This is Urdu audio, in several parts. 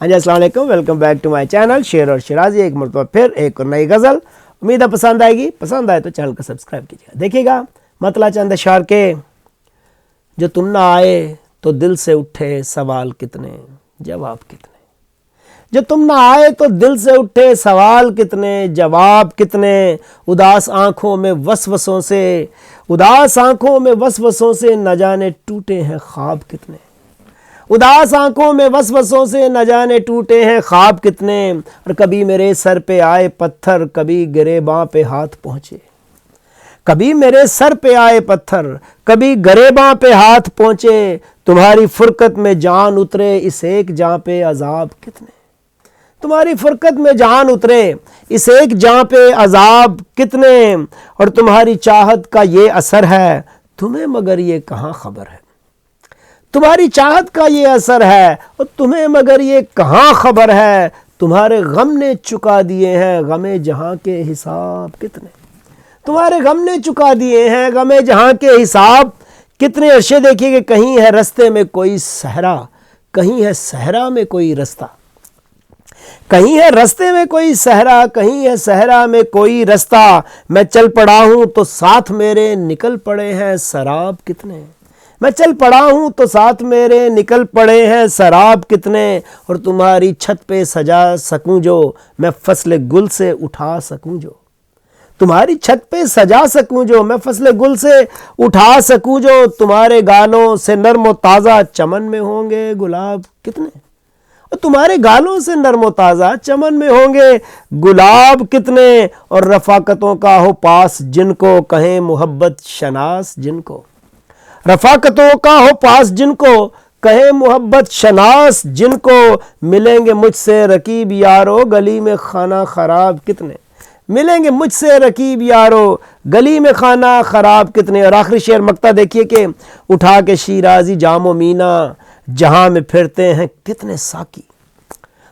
ہاں جی السلام علیکم welcome back to my channel Sher اور شرازی ایک مرتبہ پھر ایک اور نئی غزل۔ امید ہے پسند آئے گی۔ پسند آئے تو چینل کو سبسکرائب کیجیے۔ گا دیکھیے گا، مطلع چند اشعار کے۔ جو تم نہ آئے تو دل سے اٹھے سوال کتنے؟ جواب کتنے؟ جو تم نہ آئے تو دل سے اٹھے سوال کتنے؟ جواب کتنے؟ اداس آنکھوں میں وسوسوں سے۔ اداس آنکھوں میں وسوسوں سے نہ جانے ٹوٹے ہیں خواب کتنے؟ اداس آنکھوں میں وسوسوں سے نہ جانے ٹوٹے ہیں خواب کتنے، اور کبھی میرے سر پہ آئے پتھر، کبھی گرے باں پہ ہاتھ پہنچے۔ کبھی میرے سر پہ آئے پتھر، کبھی گرے باں پہ ہاتھ پہنچے۔ تمہاری فرقت میں جان اترے، اس ایک جاں پہ عذاب کتنے۔ تمہاری فرقت میں جان اترے، اس ایک جاں پہ عذاب کتنے۔ اور تمہاری چاہت کا یہ اثر ہے، تمہیں مگر یہ کہاں خبر ہے۔ تمہاری چاہت کا یہ اثر ہے اور تمہیں مگر یہ کہاں خبر ہے؟ تمہارے غم نے چکا دیے ہیں غم جہاں کے حساب کتنے۔ تمہارے غم نے چکا دیے ہیں غم جہاں کے حساب کتنے۔ عرشے دیکھیے کہ کہیں ہے رستے میں کوئی صحرا، کہیں ہے صحرا میں کوئی رستہ۔ کہیں ہے رستے میں کوئی صحرا، کہیں ہے صحرا میں کوئی رستہ۔ میں چل پڑا ہوں تو ساتھ میرے نکل پڑے ہیں سراب کتنے۔ میں چل پڑا ہوں تو ساتھ میرے نکل پڑے ہیں سراب کتنے اور تمہاری چھت پہ سجا سکوں جو میں فصل گل سے اٹھا سکوں جو۔ تمہاری چھت پہ سجا سکوں جو میں فصل گل سے اٹھا سکوں جو۔ تمہارے گالوں سے نرم و تازہ چمن میں ہوں گے گلاب کتنے۔ اور تمہارے گالوں سے نرم و تازہ چمن میں ہوں گے گلاب کتنے۔ اور رفاقتوں کا ہو پاس جن کو کہیں محبت شناس جن کو۔ رفاقتوں کا ہو پاس جن کو کہیں محبت شناس، جن کو ملیں گے مجھ سے رکیب یارو، گلی میں خانہ خراب کتنے؟ ملیں گے مجھ سے رکیب یارو، گلی میں خانہ خراب کتنے؟ اور آخری شعر مکتا دیکھیے کہ اٹھا کے شیرازی جام و مینا، جہاں میں پھرتے ہیں کتنے ساکی؟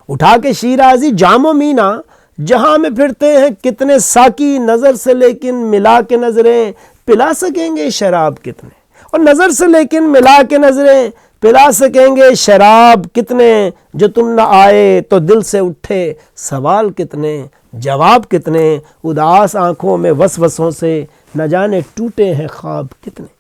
اٹھا کے شیرازی جام و مینا، جہاں میں پھرتے ہیں کتنے ساکی؟ نظر سے لیکن ملا کے نظریں، پلا سکیں گے شراب کتنے؟ اور نظر سے لیکن ملا کے نظریں، پلا سکیں گے شراب کتنے، جو تم نہ آئے تو دل سے اٹھے، سوال کتنے، جواب کتنے، اداس آنکھوں میں وسوسوں سے نہ جانے ٹوٹے ہیں خواب کتنے۔